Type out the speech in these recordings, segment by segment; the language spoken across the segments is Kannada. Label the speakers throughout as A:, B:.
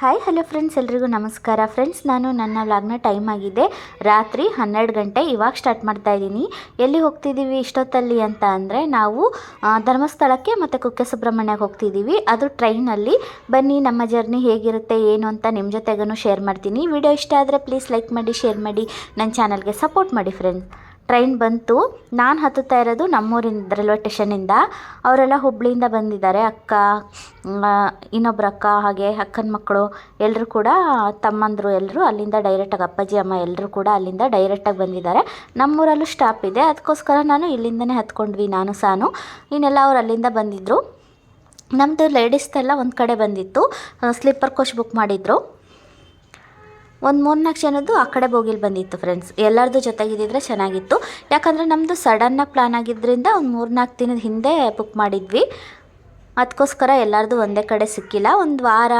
A: ಹಾಯ್ ಹಲೋ ಫ್ರೆಂಡ್ಸ್ ಎಲ್ರಿಗೂ ನಮಸ್ಕಾರ. ಫ್ರೆಂಡ್ಸ್ ನಾನು ನನ್ನ ವ್ಲಾಗ್ನ ಟೈಮ್ ಆಗಿದೆ. ರಾತ್ರಿ ಹನ್ನೆರಡು ಗಂಟೆ ಇವಾಗ ಸ್ಟಾರ್ಟ್ ಮಾಡ್ತಾ ಇದ್ದೀನಿ. ಎಲ್ಲಿ ಹೋಗ್ತಿದ್ದೀವಿ, ಇಷ್ಟೊತ್ತಲ್ಲಿ ಅಂತ ಅಂದರೆ ನಾವು ಧರ್ಮಸ್ಥಳಕ್ಕೆ ಮತ್ತು ಕುಕ್ಕೆ ಸುಬ್ರಹ್ಮಣ್ಯಕ್ಕೆ ಹೋಗ್ತಿದ್ದೀವಿ. ಅದು ಟ್ರೈನಲ್ಲಿ ಬನ್ನಿ, ನಮ್ಮ ಜರ್ನಿ ಹೇಗಿರುತ್ತೆ, ಏನು ಅಂತ ನಿಮ್ಮ ಜೊತೆಗೂ ಶೇರ್ ಮಾಡ್ತೀನಿ. ವಿಡಿಯೋ ಇಷ್ಟ ಆದರೆ ಪ್ಲೀಸ್ ಲೈಕ್ ಮಾಡಿ ಶೇರ್ ಮಾಡಿ. ನನ್ನ ಚಾನಲ್ಗೆ ಸಪೋರ್ಟ್ ಮಾಡಿ ಫ್ರೆಂಡ್ಸ್ ಟ್ರೈನ್ ಬಂತು. ನಾನು ಹತ್ತುತ್ತಾ ಇರೋದು ನಮ್ಮೂರಿಂದ ರೈಲ್ವೆ ಸ್ಟೇಷನಿಂದ ಅವರೆಲ್ಲ ಹುಬ್ಳಿಯಿಂದ ಬಂದಿದ್ದಾರೆ. ಅಕ್ಕ ಇನ್ನೊಬ್ರು ಅಕ್ಕ, ಹಾಗೆ ಅಕ್ಕನ ಮಕ್ಕಳು ಎಲ್ಲರೂ ಕೂಡ ತಮ್ಮಂದರು ಎಲ್ಲರೂ ಅಲ್ಲಿಂದ ಡೈರೆಕ್ಟಾಗಿ ಅಪ್ಪಾಜಿ, ಅಮ್ಮ ಎಲ್ಲರೂ ಕೂಡ ಅಲ್ಲಿಂದ ಡೈರೆಕ್ಟಾಗಿ ಬಂದಿದ್ದಾರೆ. ನಮ್ಮೂರಲ್ಲೂ ಸ್ಟಾಪ್ ಇದೆ. ಅದಕ್ಕೋಸ್ಕರ ನಾನು ಇಲ್ಲಿಂದನೇ ಹತ್ಕೊಂಡ್ವಿ, ನಾನು ಸಾನು. ಇನ್ನೆಲ್ಲ ಅವ್ರು ಅಲ್ಲಿಂದ ಬಂದಿದ್ದರು ನಮ್ಮದು ಲೇಡೀಸ್ದೆಲ್ಲ ಒಂದು ಕಡೆ ಬಂದಿತ್ತು. ಸ್ಲೀಪರ್ ಕೋಚ್ ಬುಕ್ ಮಾಡಿದ್ರು. ಒಂದು ಮೂರ್ನಾಲ್ಕು ಜನದ್ದು ಆ ಕಡೆ ಬೋಗಿಲ್ ಬಂದಿತ್ತು ಫ್ರೆಂಡ್ಸ್ ಎಲ್ಲರದ್ದು ಜೊತೆಗಿದ್ದಿದ್ರೆ ಚೆನ್ನಾಗಿತ್ತು. ಯಾಕಂದರೆ ನಮ್ಮದು ಸಡನ್ನಾಗಿ ಪ್ಲ್ಯಾನ್ ಆಗಿದ್ದರಿಂದ ಒಂದು ಮೂರ್ನಾಲ್ಕು ದಿನದ ಹಿಂದೆ ಬುಕ್ ಮಾಡಿದ್ವಿ. ಅದಕ್ಕೋಸ್ಕರ ಎಲ್ಲರದ್ದು ಒಂದೇ ಕಡೆ ಸಿಕ್ಕಿಲ್ಲ. ಒಂದು ವಾರ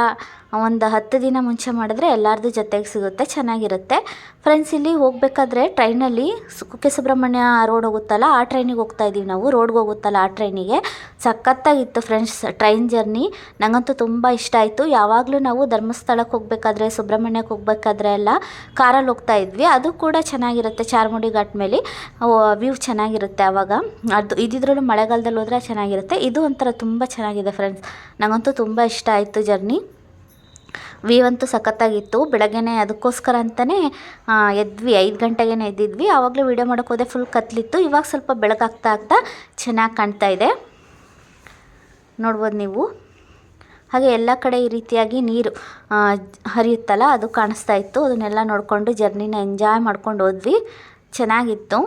A: ಒಂದು ಹತ್ತು ದಿನ ಮುಂಚೆ ಮಾಡಿದ್ರೆ ಎಲ್ಲರದ್ದು ಜೊತೆಗೆ ಸಿಗುತ್ತೆ, ಚೆನ್ನಾಗಿರುತ್ತೆ. ಫ್ರೆಂಡ್ಸ್ ಇಲ್ಲಿ ಹೋಗಬೇಕಾದ್ರೆ ಟ್ರೈನಲ್ಲಿ ಕುಕ್ಕೆ ಸುಬ್ರಹ್ಮಣ್ಯ ರೋಡ್ ಹೋಗುತ್ತಲ್ಲ, ಆ ಟ್ರೈನಿಗೆ ಹೋಗ್ತಾ ಇದ್ದೀವಿ ನಾವು. ರೋಡ್ಗೆ ಹೋಗುತ್ತಲ್ಲ ಆ ಟ್ರೈನಿಗೆ. ಸಖತ್ತಾಗಿತ್ತು ಫ್ರೆಂಡ್ಸ್ ಟ್ರೈನ್ ಜರ್ನಿ ನನಗಂತೂ ತುಂಬ ಇಷ್ಟ ಆಯಿತು. ಯಾವಾಗಲೂ ನಾವು ಧರ್ಮಸ್ಥಳಕ್ಕೆ ಹೋಗಬೇಕಾದ್ರೆ ಸುಬ್ರಹ್ಮಣ್ಯಕ್ಕೆ ಹೋಗಬೇಕಾದ್ರೆ ಎಲ್ಲ ಕಾರಲ್ಲಿ ಹೋಗ್ತಾ ಇದ್ವಿ. ಅದು ಕೂಡ ಚೆನ್ನಾಗಿರುತ್ತೆ ಚಾರ್ಮುಡಿ ಘಾಟ್ ಮೇಲೆ ವ್ಯೂ ಚೆನ್ನಾಗಿರುತ್ತೆ ಆವಾಗ ಅದು ಇದ್ದಿದ್ರಲ್ಲೂ ಮಳೆಗಾಲದಲ್ಲಿ ಹೋದರೆ ಚೆನ್ನಾಗಿರುತ್ತೆ. ಇದು ಒಂಥರ ತುಂಬ ಚೆನ್ನಾಗಿದೆ ಫ್ರೆಂಡ್ಸ್ ನನಗಂತೂ ತುಂಬ ಇಷ್ಟ ಆಯಿತು ಜರ್ನಿ ವ್ಯೂ ಅಂತೂ ಸಖತ್ತಾಗಿತ್ತು. ಬೆಳಗ್ಗೆ ಅದಕ್ಕೋಸ್ಕರ ಅಂತಲೇ ಎದ್ವಿ. ಐದು ಗಂಟೆಗೇ ಎದ್ದಿದ್ವಿ. ಆವಾಗಲೇ ವೀಡಿಯೋ ಮಾಡೋಕೆ ಹೋದೆ ಫುಲ್ ಕತ್ಲಿತ್ತು. ಇವಾಗ ಸ್ವಲ್ಪ ಬೆಳಗಾಗ್ತಾ ಆಗ್ತಾ ಚೆನ್ನಾಗಿ ಕಾಣ್ತಾ ಇದೆ. ನೋಡ್ಬೋದು ನೀವು. ಹಾಗೆ ಎಲ್ಲ ಕಡೆ ಈ ರೀತಿಯಾಗಿ ನೀರು ಹರಿಯುತ್ತಲ್ಲ, ಅದು ಕಾಣಿಸ್ತಾ ಇತ್ತು. ಅದನ್ನೆಲ್ಲ ನೋಡಿಕೊಂಡು ಜರ್ನಿನ ಎಂಜಾಯ್ ಮಾಡ್ಕೊಂಡು ಹೋದ್ವಿ. ಚೆನ್ನಾಗಿತ್ತು.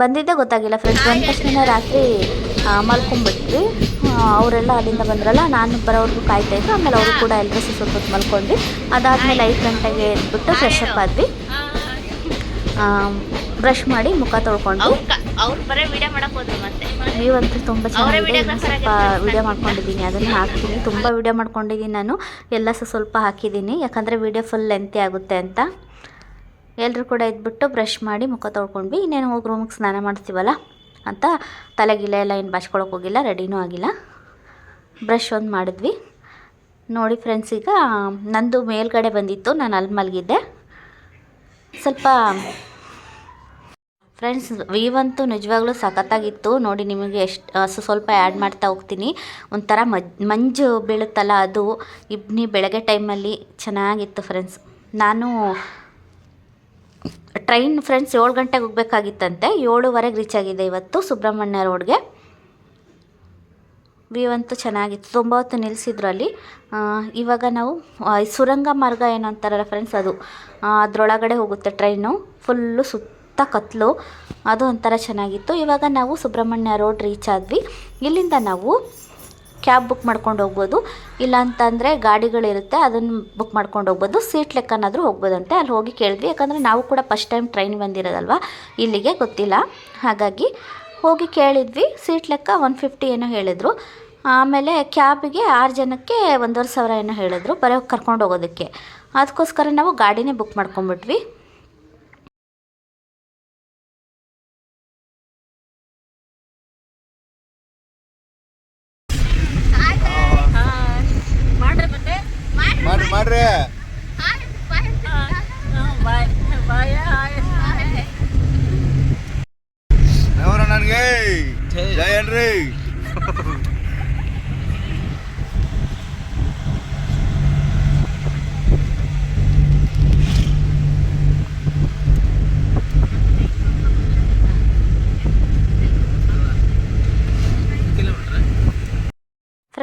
A: ಬಂದಿದ್ದೇ ಗೊತ್ತಾಗಿಲ್ಲ ಫ್ರೆಂಡ್ಸ್ ಬಂದ ತಕ್ಷಣ ರಾತ್ರಿ ಮಲ್ಕೊಂಡ್ಬಿಟ್ವಿ. ಅವರೆಲ್ಲ ಅಲ್ಲಿಂದ ಬಂದ್ರಲ್ಲ ನಾನು ಬರೋವರೆಗೂ ಕಾಯ್ತಾ ಇದ್ದೆ ಆಮೇಲೆ ಅವರು ಕೂಡ ಎಲ್ಲರೂ ಸ್ವಲ್ಪ ಹೊತ್ತು ಮಲ್ಕೊಂಡ್ವಿ. ಅದಾದಮೇಲೆ ಐದು ಗಂಟೆಗೆ ಎದ್ಬಿಟ್ಟು ಫ್ರೆಶ್ ಅಪ್ ಆದ್ವಿ. ಬ್ರಷ್ ಮಾಡಿ ಮುಖ ತೊಳ್ಕೊಂಡು.
B: ಅವ್ರು ಬರೀ ವಿಡಿಯೋ ಮಾಡಕ್ ಮತ್ತೆ.
A: ನೀವಂತೂ ತುಂಬ
B: ಚೆನ್ನಾಗಿ
A: ಚೆನ್ನಾಗಿದೆ ಸ್ವಲ್ಪ. ವಿಡಿಯೋ ಮಾಡ್ಕೊಂಡಿದ್ದೀನಿ. ಅದನ್ನು ಹಾಕ್ತೀನಿ. ತುಂಬ ವಿಡಿಯೋ ಮಾಡ್ಕೊಂಡಿದ್ದೀನಿ ನಾನು. ಎಲ್ಲ ಸಹ ಸ್ವಲ್ಪ ಹಾಕಿದ್ದೀನಿ. ಯಾಕಂದರೆ ವಿಡಿಯೋ ಫುಲ್ ಲೆಂತಿ ಆಗುತ್ತೆ ಅಂತ. ಎಲ್ಲರೂ ಕೂಡ ಇದ್ಬಿಟ್ಟು ಬ್ರಷ್ ಮಾಡಿ ಮುಖ ತೊಳ್ಕೊಂಡ್ವಿ. ಇನ್ನೇನು ಹೋಗಿ ರೂಮಿಗೆ ಸ್ನಾನ ಮಾಡ್ತೀವಲ್ಲ? ಅಂತ ತಲೆಗಿಲ್ಲ ಎಲ್ಲ ಏನು ಬಾಚ್ಕೊಳಕ್ಕೆ ಹೋಗಿಲ್ಲ, ರೆಡಿನೂ ಆಗಿಲ್ಲ. ಬ್ರಷ್ ಒಂದು ಮಾಡಿದ್ವಿ. ನೋಡಿ ಫ್ರೆಂಡ್ಸ್ ಈಗ ನಂದು ಮೇಲ್ಗಡೆ ಬಂದಿತ್ತು, ನಾನು ಅಲ್ಲಿ ಮಲಗಿದ್ದೆ. ಸ್ವಲ್ಪ ಫ್ರೆಂಡ್ಸ್ ವೀವಂತೂ ನಿಜವಾಗ್ಲೂ ಸಖತ್ತಾಗಿತ್ತು. ನೋಡಿ ನಿಮಗೆ ಎಷ್ಟು ಸ್ವಲ್ಪ ಆ್ಯಡ್ ಮಾಡ್ತಾ ಹೋಗ್ತೀನಿ. ಒಂಥರ ಮಂಜು ಬೀಳುತ್ತಲ್ಲ ಅದು. ಇಬ್ನಿ ಬೆಳಗ್ಗೆ ಟೈಮಲ್ಲಿ ಚೆನ್ನಾಗಿತ್ತು ಫ್ರೆಂಡ್ಸ್ ನಾನು ಟ್ರೈನ್ ಫ್ರೆಂಡ್ಸ್ ಏಳು ಗಂಟೆಗೆ ಹೋಗ್ಬೇಕಾಗಿತ್ತಂತೆ, ಏಳುವರೆಗೆ ರೀಚ್ ಆಗಿದೆ ಇವತ್ತು ಸುಬ್ರಹ್ಮಣ್ಯ ರೋಡ್ಗೆ. ವ್ಯೂ ಅಂತೂ ಚೆನ್ನಾಗಿತ್ತು, ತುಂಬ ಹೊತ್ತು ನಿಲ್ಲಿಸಿದ್ರು ಅಲ್ಲಿ. ಇವಾಗ ನಾವು ಸುರಂಗ ಮಾರ್ಗ ಏನು ಅಂತಾರಲ್ಲ ಫ್ರೆಂಡ್ಸ್ ಅದು. ಅದರೊಳಗಡೆ ಹೋಗುತ್ತೆ ಟ್ರೈನು ಫುಲ್ಲು ಸುತ್ತ ಕತ್ಲು. ಅದು ಒಂಥರ ಚೆನ್ನಾಗಿತ್ತು. ಇವಾಗ ನಾವು ಸುಬ್ರಹ್ಮಣ್ಯ ರೋಡ್ ರೀಚ್ ಆದ್ವಿ. ಇಲ್ಲಿಂದ ನಾವು ಕ್ಯಾಬ್ ಬುಕ್ ಮಾಡ್ಕೊಂಡು ಹೋಗ್ಬೋದು. ಇಲ್ಲ ಅಂತಂದರೆ ಗಾಡಿಗಳಿರುತ್ತೆ ಅದನ್ನು ಬುಕ್ ಮಾಡ್ಕೊಂಡು ಹೋಗ್ಬೋದು. ಸೀಟ್ ಲೆಕ್ಕನಾದರೂ ಹೋಗ್ಬೋದಂತೆ. ಅಲ್ಲಿ ಹೋಗಿ ಕೇಳಿದ್ವಿ. ಯಾಕಂದರೆ ನಾವು ಕೂಡ ಫಸ್ಟ್ ಟೈಮ್ ಟ್ರೈನ್ ಬಂದಿರೋದಲ್ವ? ಇಲ್ಲಿಗೆ ಗೊತ್ತಿಲ್ಲ. ಹಾಗಾಗಿ ಹೋಗಿ ಕೇಳಿದ್ವಿ. ಸೀಟ್ ಲೆಕ್ಕ ಒನ್ ಫಿಫ್ಟಿ ಏನೋ ಹೇಳಿದರು. ಆಮೇಲೆ ಕ್ಯಾಬಿಗೆ ಆರು ಜನಕ್ಕೆ ಒಂದೂವರೆ ಸಾವಿರ ಏನೋ ಹೇಳಿದ್ರು, ಬರೋ ಕರ್ಕೊಂಡು ಹೋಗೋದಕ್ಕೆ. ಅದಕ್ಕೋಸ್ಕರ ನಾವು ಗಾಡಿನೇ ಬುಕ್ ಮಾಡ್ಕೊಂಬಿಟ್ವಿ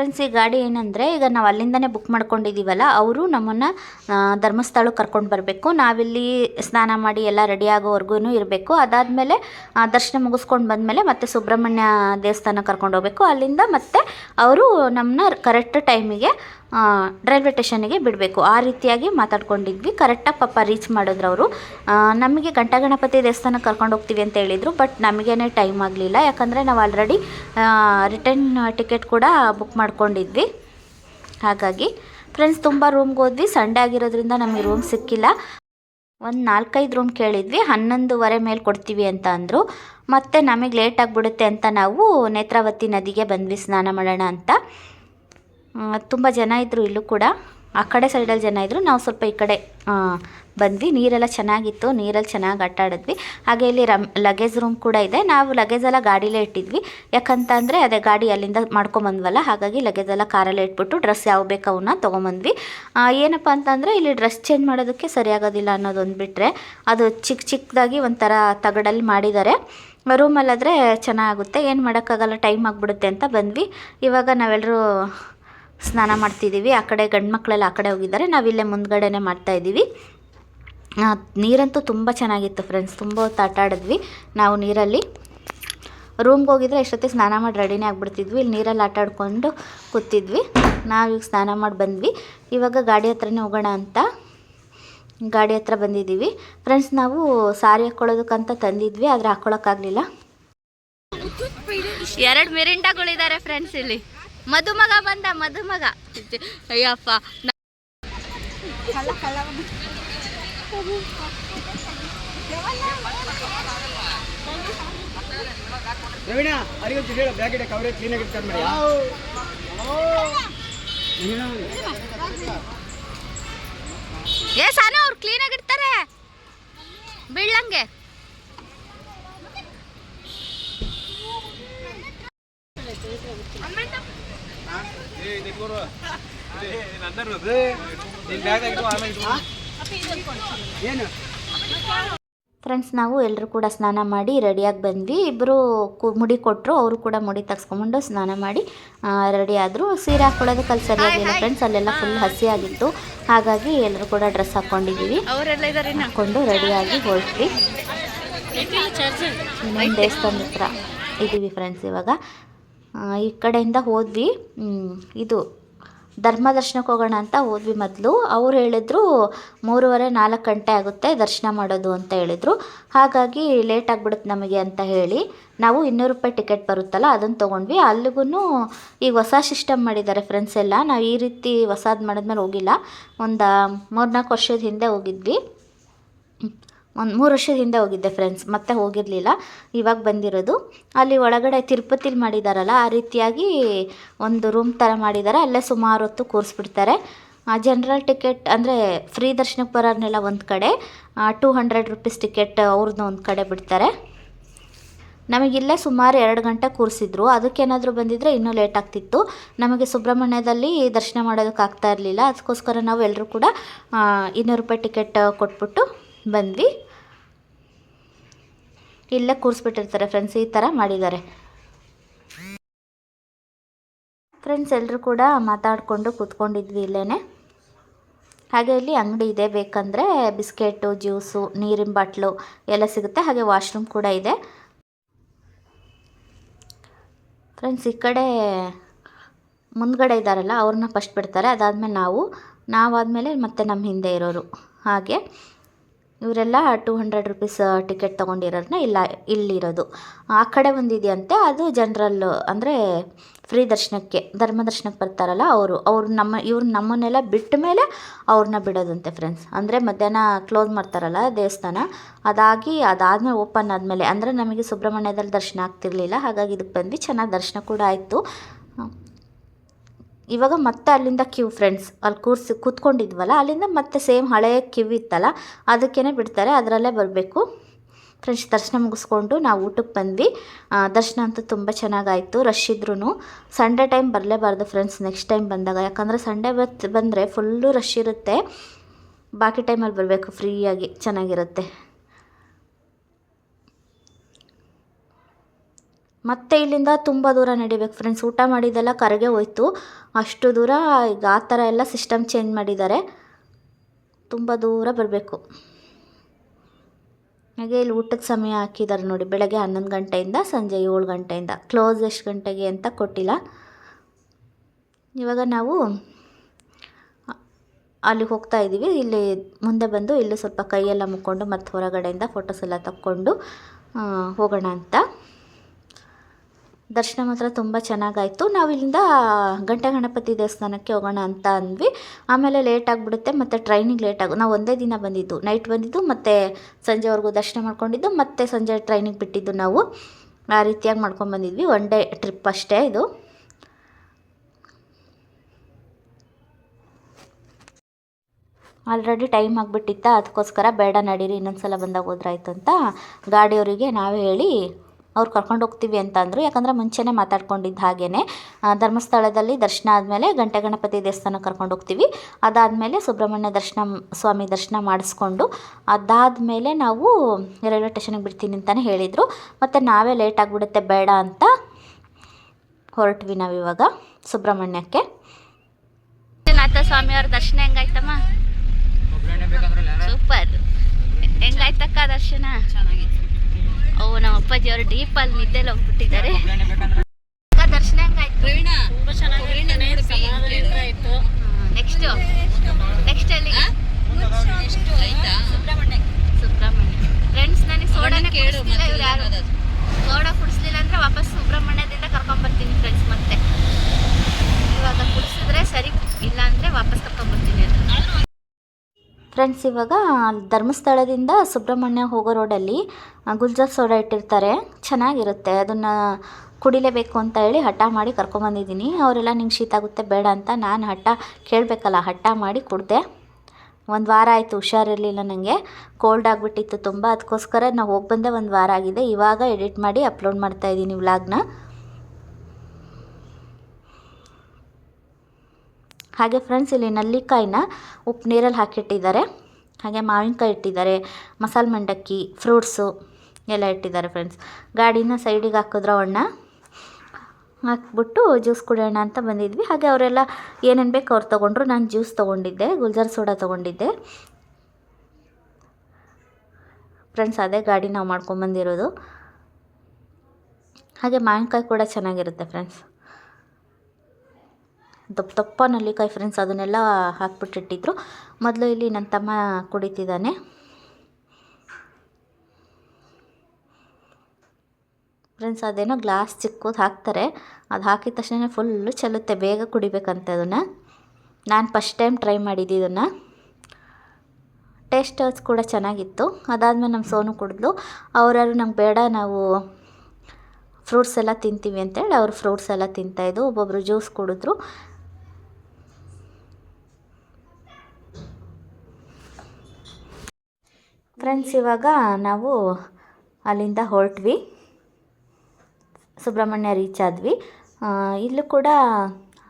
A: ಫ್ರೆಂಡ್ಸ್ ಗಾಡಿ ಏನಂದರೆ, ಈಗ ನಾವು ಅಲ್ಲಿಂದನೇ ಬುಕ್ ಮಾಡ್ಕೊಂಡಿದ್ದೀವಲ್ಲ ಅವರು ನಮ್ಮನ್ನು ಧರ್ಮಸ್ಥಳಕ್ಕೆ ಕರ್ಕೊಂಡು ಬರಬೇಕು. ನಾವಿಲ್ಲಿ ಸ್ನಾನ ಮಾಡಿ ಎಲ್ಲ ರೆಡಿ ಆಗೋವರೆಗೂ ಇರಬೇಕು. ಅದಾದಮೇಲೆ ದರ್ಶನ ಮುಗಿಸ್ಕೊಂಡು ಬಂದಮೇಲೆ ಮತ್ತೆ ಸುಬ್ರಹ್ಮಣ್ಯ ದೇವಸ್ಥಾನ ಕರ್ಕೊಂಡು ಹೋಗಬೇಕು. ಅಲ್ಲಿಂದ ಮತ್ತೆ ಅವರು ನಮ್ಮನ್ನ ಕರೆಕ್ಟ್ ಟೈಮಿಗೆ ರೈಲ್ವೆ ಸ್ಟೇಷನಿಗೆ ಬಿಡಬೇಕು. ಆ ರೀತಿಯಾಗಿ ಮಾತಾಡ್ಕೊಂಡಿದ್ವಿ. ಕರೆಕ್ಟಾಗಿ ಪಾಪ ರೀಚ್ ಮಾಡಿದ್ರು ಅವರು. ನಮಗೆ ಗಂಟಾ ಗಣಪತಿ ದೇವಸ್ಥಾನಕ್ಕೆ ಕರ್ಕೊಂಡು ಹೋಗ್ತೀವಿ ಅಂತ ಹೇಳಿದರು, ಬಟ್ ನಮಗೇನೆ ಟೈಮ್ ಆಗಲಿಲ್ಲ. ಯಾಕಂದರೆ ನಾವು ಆಲ್ರೆಡಿ ರಿಟರ್ನ್ ಟಿಕೆಟ್ ಕೂಡ ಬುಕ್ ಮಾಡ್ಕೊಂಡಿದ್ವಿ. ಹಾಗಾಗಿ ಫ್ರೆಂಡ್ಸ್ ತುಂಬ ರೂಮ್ಗೆ ಹೋದ್ವಿ. ಸಂಡೆ ಆಗಿರೋದ್ರಿಂದ ನಮಗೆ ರೂಮ್ ಸಿಕ್ಕಿಲ್ಲ. ಒಂದು ನಾಲ್ಕೈದು ರೂಮ್ ಕೇಳಿದ್ವಿ. ಹನ್ನೊಂದುವರೆ ಮೇಲೆ ಕೊಡ್ತೀವಿ ಅಂತ ಅಂದರು. ಮತ್ತು ನಮಗೆ ಲೇಟ್ ಆಗಿಬಿಡುತ್ತೆ ಅಂತ ನಾವು ನೇತ್ರಾವತಿ ನದಿಗೆ ಬಂದ್ವಿ ಸ್ನಾನ ಮಾಡೋಣ ಅಂತ. ತುಂಬ ಜನ ಇದ್ದರು ಇಲ್ಲೂ ಕೂಡ. ಆ ಕಡೆ ಸೈಡಲ್ಲಿ ಜನ ಇದ್ದರು ನಾವು ಸ್ವಲ್ಪ ಈ ಕಡೆ ಬಂದ್ವಿ. ನೀರೆಲ್ಲ ಚೆನ್ನಾಗಿತ್ತು. ನೀರಲ್ಲಿ ಚೆನ್ನಾಗಿ ಆಟ ಆಡಿದ್ವಿ. ಹಾಗೆ ಇಲ್ಲಿ ರಮ್ ಲಗೇಜ್ ರೂಮ್ ಕೂಡ ಇದೆ. ನಾವು ಲಗೇಜ್ ಎಲ್ಲ ಗಾಡಿಲೇ ಇಟ್ಟಿದ್ವಿ. ಯಾಕಂತ ಅಂದರೆ ಅದೇ ಗಾಡಿ ಅಲ್ಲಿಂದ ಮಾಡ್ಕೊಂಬಂದ್ವಲ್ಲ, ಹಾಗಾಗಿ ಲಗೇಜ್ ಎಲ್ಲ ಕಾರಲ್ಲೇ ಇಟ್ಬಿಟ್ಟು ಡ್ರೆಸ್ ಯಾವ ಬೇಕು ಅವನ್ನ ತೊಗೊಂಬಂದ್ವಿ. ಏನಪ್ಪ ಅಂತಂದರೆ ಇಲ್ಲಿ ಡ್ರೆಸ್ ಚೇಂಜ್ ಮಾಡೋದಕ್ಕೆ ಸರಿಯಾಗೋದಿಲ್ಲ ಅನ್ನೋದೊಂದು ಬಿಟ್ಟರೆ ಅದು ಚಿಕ್ಕ ಚಿಕ್ಕದಾಗಿ ಒಂಥರ ತಗಡಲ್ಲಿ ಮಾಡಿದ್ದಾರೆ. ರೂಮಲ್ಲಾದರೆ ಚೆನ್ನಾಗುತ್ತೆ ಏನು ಮಾಡೋಕ್ಕಾಗಲ್ಲ ಟೈಮ್ ಆಗಿಬಿಡುತ್ತೆ ಅಂತ ಬಂದ್ವಿ. ಇವಾಗ ನಾವೆಲ್ಲರೂ ಸ್ನಾನ ಮಾಡ್ತಿದ್ದೀವಿ. ಆ ಕಡೆ ಗಂಡು ಮಕ್ಕಳೆಲ್ಲ ಆ ಕಡೆ ಹೋಗಿದ್ದಾರೆ. ನಾವಿಲ್ಲೇ ಮುಂದ್ಗಡೆನೇ ಮಾಡ್ತಾ ಇದ್ದೀವಿ. ನೀರಂತೂ ತುಂಬ ಚೆನ್ನಾಗಿತ್ತು ಫ್ರೆಂಡ್ಸ್ ತುಂಬ ಹೊತ್ತು ಆಟ ಆಡಿದ್ವಿ. ನಾವು ನೀರಲ್ಲಿ ರೂಮ್ಗೆ ಹೋಗಿದ್ರೆ ಎಷ್ಟೊತ್ತಿಗೆ ಸ್ನಾನ ಮಾಡಿ ರೆಡಿನೇ ಆಗಿಬಿಡ್ತಿದ್ವಿ. ಇಲ್ಲಿ ನೀರಲ್ಲಿ ಆಟ ಆಡ್ಕೊಂಡು ಕೂತಿದ್ವಿ. ಈಗ ಸ್ನಾನ ಮಾಡಿ ಬಂದ್ವಿ. ಇವಾಗ ಗಾಡಿ ಹತ್ರನೇ ಹೋಗೋಣ ಅಂತ ಗಾಡಿ ಹತ್ರ ಬಂದಿದ್ದೀವಿ. ಫ್ರೆಂಡ್ಸ್ ನಾವು ಸಾರಿ ಹಾಕ್ಕೊಳ್ಳೋದಕ್ಕಂತ ತಂದಿದ್ವಿ, ಆದರೆ ಹಾಕ್ಕೊಳಕ್ಕಾಗಲಿಲ್ಲ
B: ಎರಡು ಮಿರಿಂಡಾಗಳಿದ್ದಾರೆ ಫ್ರೆಂಡ್ಸ್ ಇಲ್ಲಿ. ಮದುಮಗ ಬಂದ ಮದುಮಗ. ಅಯ್ಯಪ್ಪ.
C: ರವೀಣ ಹೇಳ. ಕವರೇಜ್ ಮಾಡಿ
B: ಏ ಸಾನು ಅವ್ರು ಕ್ಲೀನಾಗಿ ಇಡ್ತಾರೆ ಬೀಳಂಗೆ
C: ಏನು?
A: ಫ್ರೆಂಡ್ಸ್ ನಾವು ಎಲ್ಲರೂ ಕೂಡ ಸ್ನಾನ ಮಾಡಿ ರೆಡಿಯಾಗಿ ಬಂದ್ವಿ. ಇಬ್ಬರು ಕು ಮುಡಿ ಕೊಟ್ಟರು ಅವರು ಕೂಡ ಮುಡಿ ತಗ್ಸ್ಕೊಂಡು ಸ್ನಾನ ಮಾಡಿ ರೆಡಿ ಆದರು. ಸೀರೆ ಹಾಕ್ಕೊಳ್ಳೋದಕ್ಕೆ ಅಲ್ಲಿ ಸರಿಯಾಗಿಲ್ಲ ಫ್ರೆಂಡ್ಸ್ ಅಲ್ಲೆಲ್ಲ ಫುಲ್ ಹಸಿ ಆಗಿತ್ತು. ಹಾಗಾಗಿ ಎಲ್ಲರೂ ಕೂಡ ಡ್ರೆಸ್ ಹಾಕ್ಕೊಂಡಿದ್ದೀವಿ ಹಾಕ್ಕೊಂಡು ರೆಡಿಯಾಗಿ ಹೊರಟ್ವಿ. ದೇವಸ್ಥಾನ ದೇವಸ್ಥಾನದ ಹತ್ರ ಇದ್ದೀವಿ ಫ್ರೆಂಡ್ಸ್ ಇವಾಗ. ಈ ಕಡೆಯಿಂದ ಹೋದ್ವಿ. ಇದು ಧರ್ಮ ದರ್ಶನಕ್ಕೆ ಹೋಗೋಣ ಅಂತ ಹೋದ್ವಿ ಮೊದಲು. ಅವ್ರು ಹೇಳಿದ್ರು, ಮೂರುವರೆ ನಾಲ್ಕು ಗಂಟೆ ಆಗುತ್ತೆ ದರ್ಶನ ಮಾಡೋದು ಅಂತ ಹೇಳಿದರು. ಹಾಗಾಗಿ ಲೇಟ್ ಆಗಿಬಿಡುತ್ತೆ ನಮಗೆ ಅಂತ ಹೇಳಿ ನಾವು ಇನ್ನೂರು ರೂಪಾಯಿ ಟಿಕೆಟ್ ಬರುತ್ತಲ್ಲ, ಅದನ್ನು ತೊಗೊಂಡ್ವಿ. ಅಲ್ಲಿಗೂ ಈಗ ಹೊಸ ಸಿಸ್ಟಮ್ ಮಾಡಿದ್ದಾರೆ ಫ್ರೆಂಡ್ಸ್ ಎಲ್ಲ. ನಾವು ಈ ರೀತಿ ಹೊಸದು ಮಾಡಿದ್ಮೇಲೆ ಹೋಗಿಲ್ಲ. ಒಂದು ಮೂರ್ನಾಲ್ಕು ವರ್ಷದ ಹಿಂದೆ ಹೋಗಿದ್ವಿ. ಒಂದು ಮೂರು ವರ್ಷದ ಹಿಂದೆ ಹೋಗಿದ್ದೆ ಫ್ರೆಂಡ್ಸ್ ಮತ್ತೆ ಹೋಗಿರಲಿಲ್ಲ. ಇವಾಗ ಬಂದಿರೋದು. ಅಲ್ಲಿ ಒಳಗಡೆ ತಿರುಪತಿಲಿ ಮಾಡಿದಾರಲ್ಲ, ಆ ರೀತಿಯಾಗಿ ಒಂದು ರೂಮ್ ಥರ ಮಾಡಿದ್ದಾರೆ ಅಲ್ಲೇ ಸುಮಾರು ಹೊತ್ತು ಕೂರಿಸ್ಬಿಡ್ತಾರೆ. ಜನರಲ್ ಟಿಕೆಟ್ ಅಂದರೆ ಫ್ರೀ ದರ್ಶನಕ್ಕೆ ಬರೋರ್ನೆಲ್ಲ ಒಂದು ಕಡೆ ಟೂ ಹಂಡ್ರೆಡ್ ರುಪೀಸ್ ಟಿಕೆಟ್ ಅವ್ರದ್ದು ಒಂದು ಕಡೆ ಬಿಡ್ತಾರೆ. ನಮಗಿಲ್ಲೇ ಸುಮಾರು ಎರಡು ಗಂಟೆ ಕೂರಿಸಿದ್ರು. ಅದಕ್ಕೇನಾದರೂ ಬಂದಿದ್ದರೆ ಇನ್ನೂ ಲೇಟ್ ಆಗ್ತಿತ್ತು. ನಮಗೆ ಸುಬ್ರಹ್ಮಣ್ಯದಲ್ಲಿ ದರ್ಶನ ಮಾಡೋದಕ್ಕೆ ಆಗ್ತಾ ಇರಲಿಲ್ಲ. ಅದಕ್ಕೋಸ್ಕರ ನಾವು ಎಲ್ಲರೂ ಕೂಡ ಇನ್ನೂರು ರೂಪಾಯಿ ಟಿಕೆಟ್ ಕೊಟ್ಬಿಟ್ಟು ಬಂದ್ವಿ. ಇಲ್ಲೇ, ಕೂರಿಸ್ಬಿಟ್ಟಿರ್ತಾರೆ ಫ್ರೆಂಡ್ಸ್ ಈ ಥರ ಮಾಡಿದ್ದಾರೆ. ಫ್ರೆಂಡ್ಸ್ ಎಲ್ಲರೂ ಕೂಡ ಮಾತಾಡಿಕೊಂಡು ಕೂತ್ಕೊಂಡಿದ್ವಿ ಇಲ್ಲೇ ಹಾಗೆ ಇಲ್ಲಿ ಅಂಗಡಿ ಇದೆ, ಬೇಕಂದರೆ ಬಿಸ್ಕೆಟು, ಜ್ಯೂಸು, ನೀರಿನ ಬಾಟ್ಲು ಎಲ್ಲ ಸಿಗುತ್ತೆ. ಹಾಗೆ ವಾಶ್ರೂಮ್ ಕೂಡ ಇದೆ. ಫ್ರೆಂಡ್ಸ್ ಈ ಕಡೆ ಮುಂದ್ಗಡೆ ಇದ್ದಾರಲ್ಲ ಅವ್ರನ್ನ ಫಸ್ಟ್ ಬಿಡ್ತಾರೆ. ಅದಾದಮೇಲೆ ನಾವು, ನಾವಾದಮೇಲೆ ಮತ್ತೆ ನಮ್ಮ ಹಿಂದೆ ಇರೋರು. ಹಾಗೆ. ಇವರೆಲ್ಲ ಟೂ ಹಂಡ್ರೆಡ್ ರುಪೀಸ್ ಟಿಕೆಟ್ ತೊಗೊಂಡಿರೋರನ್ನ ಇಲ್ಲ, ಇಲ್ಲಿರೋದು. ಆ ಕಡೆ ಒಂದಿದೆಯಂತೆ ಅದು ಜನರಲ್ ಅಂದರೆ ಫ್ರೀ ದರ್ಶನಕ್ಕೆ, ಧರ್ಮ ದರ್ಶನಕ್ಕೆ ಬರ್ತಾರಲ್ಲ ಅವರು, ಅವ್ರು ನಮ್ಮ, ಇವ್ರು ನಮ್ಮನ್ನೆಲ್ಲ ಬಿಟ್ಟ ಮೇಲೆ ಅವ್ರನ್ನ ಬಿಡೋದಂತೆ ಫ್ರೆಂಡ್ಸ್ ಅಂದರೆ ಮಧ್ಯಾಹ್ನ ಕ್ಲೋಸ್ ಮಾಡ್ತಾರಲ್ಲ ದೇವಸ್ಥಾನ, ಅದಾಗಿ ಅದಾದಮೇಲೆ ಓಪನ್ ಆದಮೇಲೆ, ಅಂದರೆ ನಮಗೆ ಸುಬ್ರಹ್ಮಣ್ಯದಲ್ಲಿ ದರ್ಶನ ಆಗ್ತಿರಲಿಲ್ಲ, ಹಾಗಾಗಿ ಇದಕ್ಕೆ ಬಂದ್ವಿ ಚೆನ್ನಾಗಿ ದರ್ಶನ ಕೂಡ ಆಯಿತು. ಇವಾಗ ಮತ್ತೆ ಅಲ್ಲಿಂದ ಕ್ಯೂ ಫ್ರೆಂಡ್ಸ್ ಅಲ್ಲಿ ಕೂರ್ಸಿ, ಕೂತ್ಕೊಂಡಿದ್ವಲ್ಲ, ಅಲ್ಲಿಂದ ಮತ್ತೆ ಸೇಮ್ ಹಳೆಯ ಕ್ಯೂ ಇತ್ತಲ್ಲ ಅದಕ್ಕೇ ಬಿಡ್ತಾರೆ, ಅದರಲ್ಲೇ ಬರಬೇಕು. ಫ್ರೆಂಡ್ಸ್ ದರ್ಶನ ಮುಗಿಸ್ಕೊಂಡು ನಾವು ಊಟಕ್ಕೆ ಬಂದ್ವಿ. ದರ್ಶನ ಅಂತೂ ತುಂಬ ಚೆನ್ನಾಗಾಯಿತು ರಶ್ ಇದ್ರೂ ಸಂಡೇ ಟೈಮ್ ಬರಲೇಬಾರ್ದು ಫ್ರೆಂಡ್ಸ್ ನೆಕ್ಸ್ಟ್ ಟೈಮ್ ಬಂದಾಗ, ಯಾಕಂದರೆ ಸಂಡೇ ಬತ್ ಬಂದರೆ ಫುಲ್ಲು ರಶ್ ಇರುತ್ತೆ. ಬಾಕಿ ಟೈಮಲ್ಲಿ ಬರಬೇಕು ಫ್ರೀಯಾಗಿ ಚೆನ್ನಾಗಿರುತ್ತೆ. ಮತ್ತೆ ಇಲ್ಲಿಂದ ತುಂಬ ದೂರ ನಡಿಬೇಕು ಫ್ರೆಂಡ್ಸ್ ಊಟ ಮಾಡಿದ್ದೆಲ್ಲ ಕರಗೆ ಹೋಯ್ತು. ಅಷ್ಟು ದೂರ ಈಗ ಆ ಥರ ಎಲ್ಲ ಸಿಸ್ಟಮ್ ಚೇಂಜ್ ಮಾಡಿದ್ದಾರೆ. ತುಂಬ ದೂರ ಬರಬೇಕು. ಹಾಗೆ ಇಲ್ಲಿ ಊಟದ ಸಮಯ ಹಾಕಿದ್ದಾರೆ ನೋಡಿ. ಬೆಳಗ್ಗೆ ಹನ್ನೊಂದು ಗಂಟೆಯಿಂದ ಸಂಜೆ ಏಳು ಗಂಟೆಯಿಂದ. ಕ್ಲೋಸ್ ಎಷ್ಟು ಗಂಟೆಗೆ ಅಂತ ಕೊಟ್ಟಿಲ್ಲ. ಇವಾಗ ನಾವು ಅಲ್ಲಿ ಹೋಗ್ತಾ ಇದ್ದೀವಿ. ಇಲ್ಲಿ ಮುಂದೆ ಬಂದು ಇಲ್ಲಿ ಸ್ವಲ್ಪ ಕೈಯೆಲ್ಲ ಮುಕ್ಕೊಂಡು ಮತ್ತು ಹೊರಗಡೆಯಿಂದ ಫೋಟೋಸ್ ಎಲ್ಲ ತಕ್ಕೊಂಡು ಹೋಗೋಣ ಅಂತ. ದರ್ಶನ ಮಾತ್ರ ತುಂಬ ಚೆನ್ನಾಗಾಯಿತು. ನಾವು ಇಲ್ಲಿಂದ ಗಂಟೆ ಗಣಪತಿ ದೇವಸ್ಥಾನಕ್ಕೆ ಹೋಗೋಣ ಅಂತ ಅಂದ್ವಿ. ಆಮೇಲೆ ಲೇಟ್ ಆಗಿಬಿಡುತ್ತೆ ಮತ್ತು ಟ್ರೈನಿಗೆ ಲೇಟ್ ಆಗು, ನಾವು ಒಂದೇ ದಿನ ಬಂದಿದ್ದು. ನೈಟ್ ಬಂದಿದ್ದು ಮತ್ತು ಸಂಜೆವರೆಗೂ ದರ್ಶನ ಮಾಡ್ಕೊಂಡಿದ್ದು, ಮತ್ತು ಸಂಜೆ ಟ್ರೈನಿಗೆ ಬಿಟ್ಟಿದ್ದು ನಾವು. ಆ ರೀತಿಯಾಗಿ ಮಾಡ್ಕೊಂಡು ಬಂದಿದ್ವಿ. ಒನ್ ಡೇ ಟ್ರಿಪ್ ಅಷ್ಟೇ ಇದು. ಆಲ್ರೆಡಿ ಟೈಮ್ ಆಗಿಬಿಟ್ಟಿತ್ತ ಅದಕ್ಕೋಸ್ಕರ ಬೇಡ ನಡೀರಿ, ಇನ್ನೊಂದ್ಸಲ ಬಂದಾಗ ಹೋದ್ರಾಯ್ತು ಅಂತ ಗಾಡಿಯವರಿಗೆ ನಾವೇ ಹೇಳಿ ಅವ್ರು ಕರ್ಕೊಂಡು ಹೋಗ್ತೀವಿ ಅಂತ ಅಂದರು ಯಾಕಂದರೆ ಮುಂಚೆನೇ ಮಾತಾಡ್ಕೊಂಡಿದ್ದ ಹಾಗೇ ಧರ್ಮಸ್ಥಳದಲ್ಲಿ ದರ್ಶನ ಆದಮೇಲೆ ಗಂಟೆ ಗಣಪತಿ ದೇವಸ್ಥಾನ ಕರ್ಕೊಂಡು ಹೋಗ್ತೀವಿ. ಅದಾದಮೇಲೆ ಸುಬ್ರಹ್ಮಣ್ಯ ದರ್ಶನ ಸ್ವಾಮಿ ದರ್ಶನ ಮಾಡಿಸ್ಕೊಂಡು ಅದಾದಮೇಲೆ ನಾವು ರೈಲ್ವೆ ಸ್ಟೇಷನಿಗೆ ಬಿಡ್ತೀನಿ ಅಂತಲೇ ಹೇಳಿದರು. ಮತ್ತು ನಾವೇ ಲೇಟ್ ಆಗಿಬಿಡುತ್ತೆ ಬೇಡ ಅಂತ ಹೊರಟ್ವಿ ನಾವಿವಾಗ ಸುಬ್ರಹ್ಮಣ್ಯಕ್ಕೆ.
B: ನಾಥ ಸ್ವಾಮಿಯವ್ರ ದರ್ಶನ ಹೆಂಗಾಯ್ತಮ್ಮ? ಸೂಪರ್. ಹೆಂಗಾಯ್ತಕ್ಕ ದರ್ಶನ? ಚೆನ್ನಾಗಿತ್ತು. ಅವು ನಮ್ಮ ಅಪ್ಪಾಜಿ ಅವರು ಡೀಪ್ ಅಲ್ಲಿ ನಿದ್ದೆಲ್ಲ ಹೋಗ್ಬಿಟ್ಟಿದ್ದಾರೆ. ದರ್ಶನ ಹೆಂಗಾಯ್ತು? ನೆಕ್ಸ್ಟ್ ನೆಕ್ಸ್ಟ್ ಎಲ್ಲಿ ಸುಬ್ರಹ್ಮಣ್ಯ. ಫ್ರೆಂಡ್ಸ್ ನನಗೆ ಸೋಡಾನೇ ಕುಡಿಸ್ಲಿಲ್ಲ ಇವ್ರು ಯಾರು? ಸೋಡಾ ಕುಡಿಸ್ಲಿಲ್ಲ ಅಂದ್ರೆ ವಾಪಸ್ ಸುಬ್ರಹ್ಮಣ್ಯದಿಂದ ಕರ್ಕೊಂಬರ್ತೀನಿ ಫ್ರೆಂಡ್ಸ್ ಮತ್ತೆ. ಇವಾಗ ಕುಡಿಸಿದ್ರೆ ಸರಿ ಇಲ್ಲ ಅಂದ್ರೆ ವಾಪಸ್ ಕರ್ಕೊಂಡ್ಬರ್ತೀನಿ ಅಂತ.
A: ಫ್ರೆಂಡ್ಸ್ ಇವಾಗ ಧರ್ಮಸ್ಥಳದಿಂದ ಸುಬ್ರಹ್ಮಣ್ಯ ಹೋಗೋ ರೋಡಲ್ಲಿ ಗುಲ್ಜಾರ್ ಸೋಡಾ ಇಟ್ಟಿರ್ತಾರೆ. ಚೆನ್ನಾಗಿರುತ್ತೆ. ಅದನ್ನು ಕುಡಿಲೇಬೇಕು ಅಂತ ಹೇಳಿ ಹಠ ಮಾಡಿ ಕರ್ಕೊಂಬಂದಿದ್ದೀನಿ ಅವರೆಲ್ಲ ನಿಂಗೆ ಶೀತ ಆಗುತ್ತೆ, ಬೇಡ ಅಂತ ನಾನು ಹಠ ಕೇಳಬೇಕಲ್ಲ, ಹಠ ಮಾಡಿ ಕುಡಿದೆ. ಒಂದು ವಾರ ಆಯಿತು, ಹುಷಾರಿರಲಿಲ್ಲ ನನಗೆ ಕೋಲ್ಡ್ ಆಗಿಬಿಟ್ಟಿತ್ತು ತುಂಬ. ಅದಕ್ಕೋಸ್ಕರ ನಾವು ಹೋಗಿ ಬಂದೆ ಒಂದು ವಾರ ಆಗಿದೆ. ಇವಾಗ ಎಡಿಟ್ ಮಾಡಿ ಅಪ್ಲೋಡ್ ಮಾಡ್ತಾಯಿದ್ದೀನಿ ವ್ಲಾಗ್ನ ಹಾಗೆ ಫ್ರೆಂಡ್ಸ್ ಇಲ್ಲಿ ನಲ್ಲಿಕಾಯಿನ ಉಪ್ಪು ನೀರಲ್ಲಿ ಹಾಕಿಟ್ಟಿದ್ದಾರೆ. ಹಾಗೆ ಮಾವಿನಕಾಯಿ ಇಟ್ಟಿದ್ದಾರೆ. ಮಸಾಲೆ ಮಂಡಕ್ಕಿ ಫ್ರೂಟ್ಸು ಎಲ್ಲ ಇಟ್ಟಿದ್ದಾರೆ ಫ್ರೆಂಡ್ಸ್ ಗಾಡಿನ ಸೈಡಿಗೆ ಹಾಕಿದ್ರು ಅಣ್ಣ ಹಾಕ್ಬಿಟ್ಟು ಜ್ಯೂಸ್ ಕುಡಿಯೋಣ ಅಂತ ಬಂದಿದ್ವಿ. ಹಾಗೆ ಅವರೆಲ್ಲ ಏನೇನು ಬೇಕು ಅವ್ರು ತೊಗೊಂಡ್ರು. ನಾನು ಜ್ಯೂಸ್ ತೊಗೊಂಡಿದ್ದೆ, ಗುಲ್ಜರ್ ಸೋಡಾ ತೊಗೊಂಡಿದ್ದೆ. ಫ್ರೆಂಡ್ಸ್ ಅದೇ ಗಾಡಿ ನಾವು ಮಾಡ್ಕೊಂಬಂದಿರೋದು ಹಾಗೆ ಮಾವಿನಕಾಯಿ ಕೂಡ ಚೆನ್ನಾಗಿರುತ್ತೆ ಫ್ರೆಂಡ್ಸ್ ದಪ್ಪ ದಪ್ಪ ನಲ್ಲಿಕಾಯಿ ಫ್ರೆಂಡ್ಸ್ ಅದನ್ನೆಲ್ಲ ಹಾಕ್ಬಿಟ್ಟಿಟ್ಟಿದ್ರು. ಮೊದಲು ಇಲ್ಲಿ ನನ್ನ ತಮ್ಮ ಕುಡಿತಿದ್ದಾನೆ. ಫ್ರೆಂಡ್ಸ್ ಅದೇನೋ ಗ್ಲಾಸ್ ಚಿಕ್ಕದು ಹಾಕ್ತಾರೆ. ಅದು ಹಾಕಿದ ತಕ್ಷಣ ಫುಲ್ಲು ಚೆಲ್ಲುತ್ತೆ. ಬೇಗ ಕುಡಿಬೇಕಂತ ಅದನ್ನು. ನಾನು ಫಸ್ಟ್ ಟೈಮ್ ಟ್ರೈ ಮಾಡಿದ್ದು ಇದನ್ನು. ಟೇಸ್ಟ್ ಕೂಡ ಚೆನ್ನಾಗಿತ್ತು. ಅದಾದಮೇಲೆ ನಮ್ಮ ಸೋನು ಕುಡಿದ್ಲು. ಅವರಾದ್ರು ನಮ್ಗೆ ಬೇಡ ನಾವು ಫ್ರೂಟ್ಸ್ ಎಲ್ಲ ತಿಂತೀವಿ ಅಂತೇಳಿ ಅವ್ರು ಫ್ರೂಟ್ಸ್ ಎಲ್ಲ ತಿಂತಾಯಿದ್ದು ಒಬ್ಬೊಬ್ಬರು ಜ್ಯೂಸ್ ಕುಡಿದ್ರು. ಫ್ರೆಂಡ್ಸ್ ಇವಾಗ ನಾವು ಅಲ್ಲಿಂದ ಹೊರಟ್ವಿ. ಸುಬ್ರಹ್ಮಣ್ಯ ರೀಚ್ ಆದ್ವಿ. ಇಲ್ಲೂ ಕೂಡ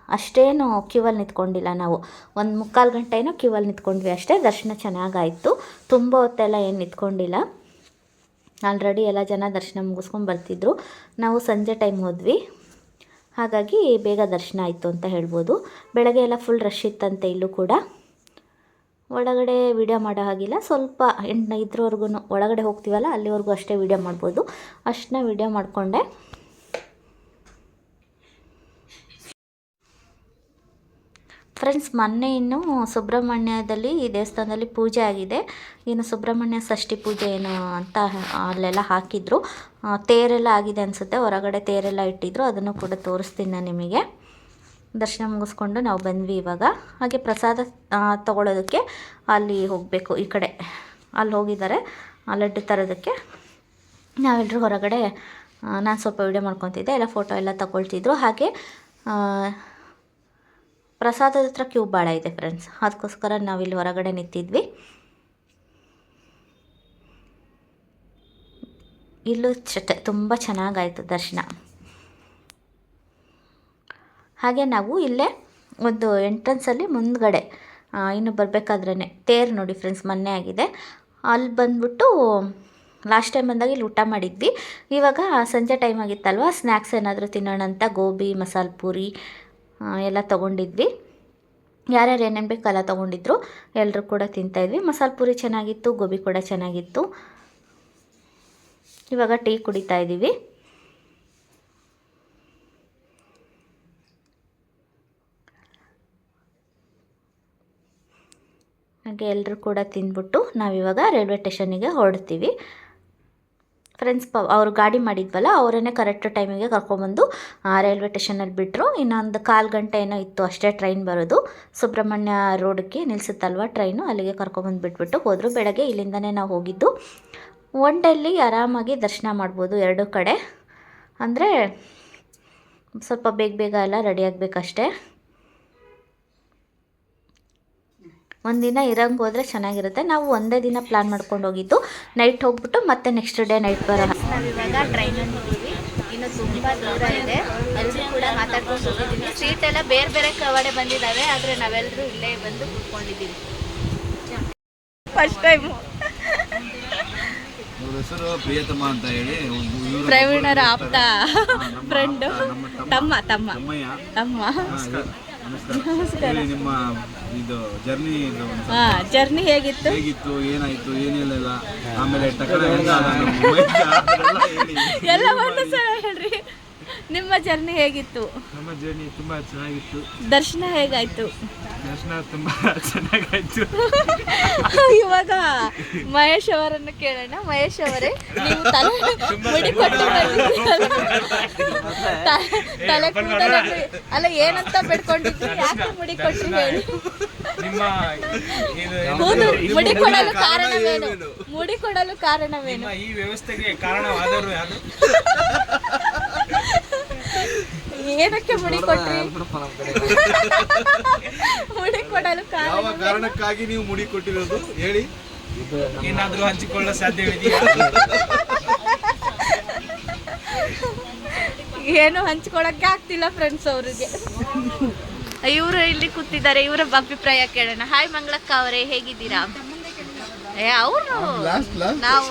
A: ಅಷ್ಟೇನು ಕ್ಯೂವಲ್ಲಿ ನಿಂತ್ಕೊಂಡಿಲ್ಲ ನಾವು. ಒಂದು ಮುಕ್ಕಾಲು ಗಂಟೆ ಏನೋ ಕ್ಯೂವಲ್ಲಿ ನಿಂತ್ಕೊಂಡ್ವಿ ಅಷ್ಟೇ. ದರ್ಶನ ಚೆನ್ನಾಗಾಯಿತು. ತುಂಬ ಹೊತ್ತೆಲ್ಲ ಏನು ನಿಂತ್ಕೊಂಡಿಲ್ಲ. ಆಲ್ರೆಡಿ ಎಲ್ಲ ಜನ ದರ್ಶನ ಮುಗಿಸ್ಕೊಂಡು ಬರ್ತಿದ್ರು. ನಾವು ಸಂಜೆ ಟೈಮ್ ಹೋದ್ವಿ. ಹಾಗಾಗಿ ಬೇಗ ದರ್ಶನ ಆಯಿತು ಅಂತ ಹೇಳ್ಬೋದು. ಬೆಳಗ್ಗೆ ಎಲ್ಲ ಫುಲ್ ರಶ್ ಇತ್ತಂತೆ ಇಲ್ಲೂ ಕೂಡ. ಒಳಗಡೆ ವಿಡಿಯೋ ಮಾಡೋ ಹಾಗಿಲ್ಲ. ಸ್ವಲ್ಪ ಎಂಟು ಇದ್ರವರೆಗೂ ಒಳಗಡೆ ಹೋಗ್ತೀವಲ್ಲ, ಅಲ್ಲಿವರೆಗೂ ಅಷ್ಟೇ ವೀಡಿಯೋ ಮಾಡ್ಬೋದು. ಅಷ್ಟನ್ನ ವಿಡಿಯೋ ಮಾಡಿಕೊಂಡೆ. ಫ್ರೆಂಡ್ಸ್ ಮೊನ್ನೆ ಇನ್ನು ಸುಬ್ರಹ್ಮಣ್ಯದಲ್ಲಿ ಈ ದೇವಸ್ಥಾನದಲ್ಲಿ ಪೂಜೆ ಆಗಿದೆ. ಏನು ಸುಬ್ರಹ್ಮಣ್ಯ ಷಷ್ಠಿ ಪೂಜೆ ಏನು ಅಂತ ಅಲ್ಲೆಲ್ಲ ಹಾಕಿದ್ರು. ತೇರೆಲ್ಲ ಆಗಿದೆ ಅನಿಸುತ್ತೆ. ಹೊರಗಡೆ ತೇರೆಲ್ಲ ಇಟ್ಟಿದ್ರು. ಅದನ್ನು ಕೂಡ ತೋರಿಸ್ತೀನಿ ನಾನು ನಿಮಗೆ. ದರ್ಶನ ಮುಗಿಸ್ಕೊಂಡು ನಾವು ಬಂದ್ವಿ ಇವಾಗ. ಹಾಗೆ ಪ್ರಸಾದ ತಗೊಳ್ಳೋದಕ್ಕೆ ಅಲ್ಲಿ ಹೋಗಬೇಕು, ಈ ಕಡೆ. ಅಲ್ಲಿ ಹೋಗಿದ್ದಾರೆ ಲಡ್ಡು ತರೋದಕ್ಕೆ. ನಾವೆಲ್ಲರೂ ಹೊರಗಡೆ ನಾನು ಸ್ವಲ್ಪ ವಿಡಿಯೋ ಮಾಡ್ಕೊತಿದ್ದೆ, ಎಲ್ಲ ಫೋಟೋ ಎಲ್ಲ ತಗೊಳ್ತಿದ್ರು. ಹಾಗೆ ಪ್ರಸಾದದ ಹತ್ರ ಕ್ಯೂ ಭಾಳ ಇದೆ ಫ್ರೆಂಡ್ಸ್ ಅದಕ್ಕೋಸ್ಕರ ನಾವಿಲ್ಲಿ ಹೊರಗಡೆ ನಿಂತಿದ್ವಿ. ಇಲ್ಲೂ ಚಟ ತುಂಬ ಚೆನ್ನಾಗಾಯಿತು ದರ್ಶನ. ಹಾಗೆ ನಾವು ಇಲ್ಲೇ ಒಂದು ಎಂಟ್ರೆನ್ಸಲ್ಲಿ ಮುಂದ್ಗಡೆ ಇನ್ನು ಬರಬೇಕಾದ್ರೇ ತೇರು ನೋಡಿ ಫ್ರೆಂಡ್ಸ್ ಮೊನ್ನೆ ಆಗಿದೆ. ಅಲ್ಲಿ ಬಂದ್ಬಿಟ್ಟು ಲಾಸ್ಟ್ ಟೈಮ್ ಬಂದಾಗ ಇಲ್ಲಿ ಊಟ ಮಾಡಿದ್ವಿ. ಇವಾಗ ಸಂಜೆ ಟೈಮ್ ಆಗಿತ್ತಲ್ವ ಸ್ನ್ಯಾಕ್ಸ್ ಏನಾದರೂ ತಿನ್ನೋಣ ಅಂತ ಗೋಬಿ, ಮಸಾಲ ಪೂರಿ ಎಲ್ಲ ತೊಗೊಂಡಿದ್ವಿ. ಯಾರ್ಯಾರು ಏನೇನು ಬೇಕು ಎಲ್ಲ ತೊಗೊಂಡಿದ್ರು ಎಲ್ಲರೂ ಕೂಡ ತಿಂತಾಯಿದ್ವಿ ಮಸಾಲ ಪೂರಿ ಚೆನ್ನಾಗಿತ್ತು, ಗೋಬಿ ಕೂಡ ಚೆನ್ನಾಗಿತ್ತು. ಇವಾಗ ಟೀ ಕುಡಿತಾ ಇದ್ದೀವಿ ಹಾಗೆ ಎಲ್ಲರೂ ಕೂಡ ತಿಂದ್ಬಿಟ್ಟು ನಾವಿವಾಗ ರೈಲ್ವೆ ಸ್ಟೇಷನಿಗೆ ಹೊರಡ್ತೀವಿ. ಫ್ರೆಂಡ್ಸ್ ಪ ಅವರು ಗಾಡಿ ಮಾಡಿದ್ವಲ್ಲ, ಅವರನ್ನೇ ಕರೆಕ್ಟ್ ಟೈಮಿಗೆ ಕರ್ಕೊಂಬಂದು ರೈಲ್ವೆ ಸ್ಟೇಷನಲ್ಲಿ ಬಿಟ್ಟರು ಇನ್ನೊಂದು ಕಾಲು ಗಂಟೆ ಏನೋ ಇತ್ತು ಅಷ್ಟೇ ಟ್ರೈನ್ ಬರೋದು. ಸುಬ್ರಹ್ಮಣ್ಯ ರೋಡ್ಗೆ ನಿಲ್ಲಿಸುತ್ತಲ್ವ ಟ್ರೈನು, ಅಲ್ಲಿಗೆ ಕರ್ಕೊಂಬಂದು ಬಿಟ್ಬಿಟ್ಟು ಹೋದರು. ಬೆಳಗ್ಗೆ ಇಲ್ಲಿಂದನೇ ನಾವು ಹೋಗಿದ್ದು. ಒನ್ ಡೇಲಿ ಆರಾಮಾಗಿ ದರ್ಶನ ಮಾಡ್ಬೋದು ಎರಡೂ ಕಡೆ. ಅಂದರೆ ಸ್ವಲ್ಪ ಬೇಗ ಬೇಗ ಎಲ್ಲ ರೆಡಿ ಆಗಬೇಕಷ್ಟೇ. ಒಂದಿನ ಇರಂಗೆ ಹೋದರೆ ಚೆನ್ನಾಗಿರುತ್ತೆ. ನಾವು ಒಂದೇ ದಿನ ಪ್ಲ್ಯಾನ್ ಮಾಡ್ಕೊಂಡು ಹೋಗಿದ್ದು. ನೈಟ್ ಹೋಗ್ಬಿಟ್ಟು ಮತ್ತೆ ನೆಕ್ಸ್ಟ್ ಡೇ ನೈಟ್ ಬರೋಣ.
B: ಇವಾಗ ಟ್ರೈನಲ್ಲಿ ಹೋಗಿದ್ವಿ. ಇನ್ನು ತುಂಬ ದೂರ ಇದೆ. ಎಲ್ಲರೂ ಕೂಡ ಮಾತಾಡ್ಕೊಂಡು ಹೋಗಿದ್ದೀವಿ. ಸೀಟ್ ಎಲ್ಲ ಬೇರೆ ಬೇರೆ ಕವಡೆ ಬಂದಿದ್ದಾವೆ. ಆದರೆ ನಾವೆಲ್ಲರೂ ಇಲ್ಲೇ ಬಂದು ಕೂತ್ಕೊಂಡಿದ್ದೀವಿ. ಫಸ್ಟ್ ಟೈಮ್
D: ಹೆಸರು ಪ್ರಿಯತಮ ಅಂತ ಹೇಳಿ
B: ಪ್ರವೀಣರ ಆಪ್ತ. ಫ್ರೆಂಡ್
D: ಫ್ರೆಂಡು
B: ತಮ್ಮ ತಮ್ಮ
D: ತಮ್ಮಯ್ಯ.
B: ತಮ್ಮ.
D: ನಮಸ್ಕಾರ. ನಿಮ್ಮ ಇದು ಜರ್ನಿ ಇದು
B: ಜರ್ನಿ ಹೇಗಿತ್ತು?
D: ಹೇಗಿತ್ತು ಏನಾಯ್ತು ಏನಿಲ್ಲ ಆಮೇಲೆ ಟಕರ
B: ಎಲ್ಲ ಒಂದು ಸಲ ಹೇಳ್ರಿ. ನಿಮ್ಮ ಜರ್ನಿ ಹೇಗಿತ್ತು?
E: ನಮ್ಮ ಜರ್ನಿ ತುಂಬಾ ಚೆನ್ನಾಗಿತ್ತು.
B: ದರ್ಶನ ಹೇಗಾಯ್ತು?
E: ದರ್ಶನ ತುಂಬಾ ಚೆನ್ನಾಗಾಯ್ತು.
B: ಇವಾಗ ಮಹೇಶ್ ಅವರನ್ನು ಕೇಳೋಣ. ಮಹೇಶ್ ಅವರೇ ನೀವು ತಲೆ ಮುಡಿ ಕೊಟ್ಟು ಬಂದಿದ್ದೀರಲ್ಲ? ತ- ತಲೆ ಅಲ್ಲ ಏನಂತ ಬೆಡ್ಕೊಂಡಿದ್ರಿ? ಯಾಕೆ ಮುಡಿ ಕೊಟ್ರಿ ಹೇಳಿ.
E: ನಿಮ್ಮ ಇದು
B: ಕೂದಲು ಮುಡಿ ಕೊಡಲು ಕಾರಣವೇನು? ಮುಡಿ ಕೊಡಲು ಕಾರಣವೇನು?
E: ನಿಮ್ಮ ಈ ವ್ಯವಸ್ಥೆಗೆ ಕಾರಣವಾದರು ಯಾರು?
B: ಏನಕ್ಕೆ ಮುಡಿ ಕೊಟ್ರಿ? ಮುಡಿ ಕೊಡಲು ಕಾರಣ
D: ಯಾವ ಕಾರಣಕ್ಕಾಗಿ ನೀವು ಮುಡಿ ಕೊಟ್ಟಿರೋದು? ಹೇಳಿ.
E: ಏನಾದರೂ ಹಂಚಿಕೊಳ್ಳಲು ಸಾಧ್ಯವಿದೆಯಾ?
B: ಏನು ಹಂಚ್ಕೊಳಕ್ಕೆ ಆಗ್ತಿಲ್ಲ ಫ್ರೆಂಡ್ಸ್ ಅವ್ರಿಗೆ. ಇವರು ಇಲ್ಲಿ ಕೂತಿದ್ದಾರೆ ಇವರ ಅಭಿಪ್ರಾಯ ಕೇಳೋಣ. ಹಾಯ್ ಮಂಗಳಕ್ಕ ಅವರೇ ಹೇಗಿದ್ದೀರಾ? ಏ ಅವರು ನಾವು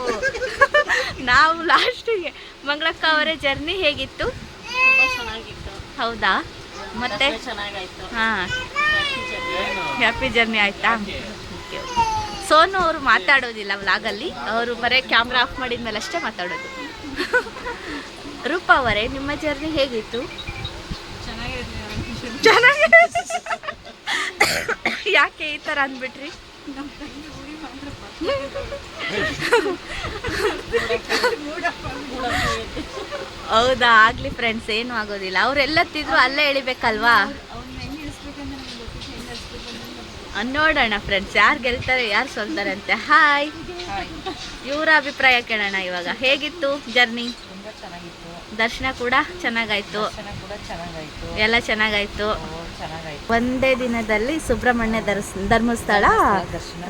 B: ನಾವು ಲಾಸ್ಟಿಗೆ ಮಂಗಳಕ್ಕ ಅವರೇ ಜರ್ನಿ ಹೇಗಿತ್ತು? ಹೌದಾ? ಮತ್ತೆ? ಹಾಂ. ಹ್ಯಾಪಿ ಜರ್ನಿ ಆಯ್ತಾ. ಸೋನು ಅವರು ಮಾತಾಡೋದಿಲ್ಲ ವ್ಲಾಗಲ್ಲಿ ಅವರು ಬರೀ ಕ್ಯಾಮ್ರಾ ಆಫ್ ಮಾಡಿದ ಮೇಲೆ ಅಷ್ಟೇ ಮಾತಾಡೋದು. ರೂಪಾ ಅವರೇ ನಿಮ್ಮ ಜರ್ನಿ ಹೇಗಿತ್ತು? ಚೆನ್ನಾಗಿ ಯಾಕೆ ಈ ಥರ ಅಂದ್ಬಿಟ್ರಿ? ಹೌದಾ? ಆಗ್ಲಿ ಫ್ರೆಂಡ್ಸ್ ಏನು ಆಗೋದಿಲ್ಲ. ಅವರೆಲ್ಲ ಅವ್ರೆಲ್ಲತ್ತಿದ್ರು ಅಲ್ಲೇ ಎಳಿಬೇಕಲ್ವಾ? ನೋಡೋಣ ಫ್ರೆಂಡ್ಸ್ ಯಾರು ಗೆಲ್ತಾರೆ ಯಾರು ಸೋಲ್ತಾರೆ ಅಂತೆ ಹಾಯ್ ಇವರ ಅಭಿಪ್ರಾಯ ಕೇಳೋಣ ಇವಾಗ. ಹೇಗಿತ್ತು ಜರ್ನಿ ದರ್ಶನ ಕೂಡ ಚೆನ್ನಾಗಾಯ್ತು. ಎಲ್ಲ ಚೆನ್ನಾಗಾಯ್ತು. ಒಂದೇ ದಿನದಲ್ಲಿ ಸುಬ್ರಹ್ಮಣ್ಯ ದರ್ಸ್ ಧರ್ಮಸ್ಥಳ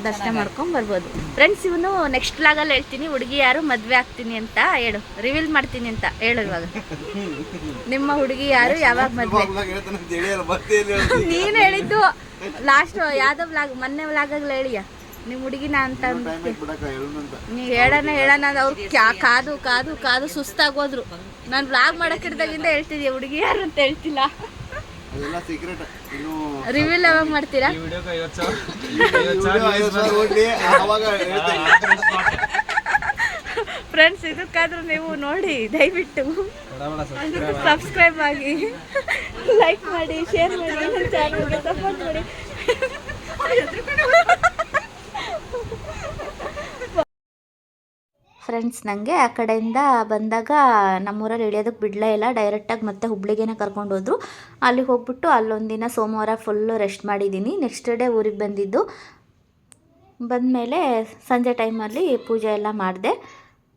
B: ದರ್ಶನ ಮಾಡ್ಕೊಂಡ್ ಬರ್ಬೋದು. ಫ್ರೆಂಡ್ಸ್ ಇವನು ನೆಕ್ಸ್ಟ್ ಲಾಗಲ್ಲಿ ಹೇಳ್ತೀನಿ. ಹುಡುಗಿ ಯಾರು ಮದ್ವೆ ಆಗ್ತೀನಿ ಅಂತ ಹೇಳು. ರಿವೀಲ್ ಮಾಡ್ತೀನಿ ಅಂತ ಹೇಳು ಇವಾಗ. ನಿಮ್ಮ ಹುಡುಗಿ ಯಾರು ಯಾವಾಗ ಮದ್ವೆ? ನೀನ್ ಹೇಳಿದ್ದು ಲಾಸ್ಟ್ ಯಾವ್ದೋ ಲಾಗ್ ಮೊನ್ನೆ ಬ್ಲಾಗಲ್ಲಿ ಹೇಳಿಯ? ನಿಮ್ ಹುಡುಗಿನ ಅಂತ ನೀ ಹೇಳೋಣ ಹೇಳೋಣ ಅವ್ರು ಕಾದು ಕಾದು ಕಾದು ಸುಸ್ತಾಗೋದ್ರು ನಾನು ಬ್ಲಾಗ್ ಮಾಡಕ್ಕಿಡ್ದಾಗಿಂದ ಹೇಳ್ತಿದ್ಯ ಹುಡುಗಿ ಯಾರು ಅಂತ ಹೇಳ್ತಿಲ್ಲ.
D: ಅದೆಲ್ಲ ಸೀಕ್ರೆಟ್ ಇನ್ನು
B: ರಿವೀಲ್ ಯಾವಾಗ ಮಾಡ್ತೀರಾ?
E: ಈ ವಿಡಿಯೋಗೆ ಐವತ್ತು
D: ಹೇಳ್ತೇನೆ.
B: ಫ್ರೆಂಡ್ಸ್ ಇದಕ್ಕಾದ್ರೂ ನೀವು ನೋಡಿ ದಯವಿಟ್ಟು ಸಬ್ಸ್ಕ್ರೈಬ್ ಆಗಿ ಲೈಕ್ ಮಾಡಿ ಶೇರ್ ಮಾಡಿ ನನ್ನ ಚಾನಲ್ಗೆ ಸಪೋರ್ಟ್ ಮಾಡಿ.
A: ಫ್ರೆಂಡ್ಸ್ ನನಗೆ ಆ ಕಡೆಯಿಂದ ಬಂದಾಗ ನಮ್ಮೂರಲ್ಲಿ ಇಳಿಯೋದಕ್ಕೆ ಬಿಡಲೇ ಇಲ್ಲ. ಡೈರೆಕ್ಟಾಗಿ ಮತ್ತೆ ಹುಬ್ಳಿಗೇನೆ ಕರ್ಕೊಂಡು ಹೋದ್ರು. ಅಲ್ಲಿಗೆ ಹೋಗ್ಬಿಟ್ಟು ಅಲ್ಲೊಂದಿನ ಸೋಮವಾರ ಫುಲ್ಲು ರೆಸ್ಟ್ ಮಾಡಿದ್ದೀನಿ ನೆಕ್ಸ್ಟ್ ಡೇ ಊರಿಗೆ ಬಂದಿದ್ದು. ಬಂದಮೇಲೆ ಸಂಜೆ ಟೈಮಲ್ಲಿ ಪೂಜೆ ಎಲ್ಲ ಮಾಡಿದೆ.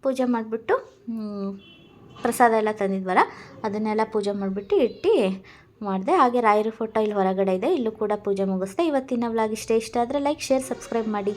A: ಪೂಜೆ ಮಾಡಿಬಿಟ್ಟು ಪ್ರಸಾದ ಎಲ್ಲ ತಂದಿದ್ವಲ್ಲ, ಅದನ್ನೆಲ್ಲ ಪೂಜೆ ಮಾಡಿಬಿಟ್ಟು ಇಟ್ಟು ಮಾಡಿದೆ. ಹಾಗೆ ರಾಯರ ಫೋಟೋ ಇಲ್ಲಿ ಹೊರಗಡೆ ಇದೆ. ಇಲ್ಲೂ ಕೂಡ ಪೂಜೆ ಮುಗಿಸ್ದೆ. ಇವತ್ತಿನ ವ್ಲಾಗ್ ಇಷ್ಟ ಇಷ್ಟ ಆದರೆ ಲೈಕ್ ಶೇರ್ ಸಬ್ಸ್ಕ್ರೈಬ್ ಮಾಡಿ.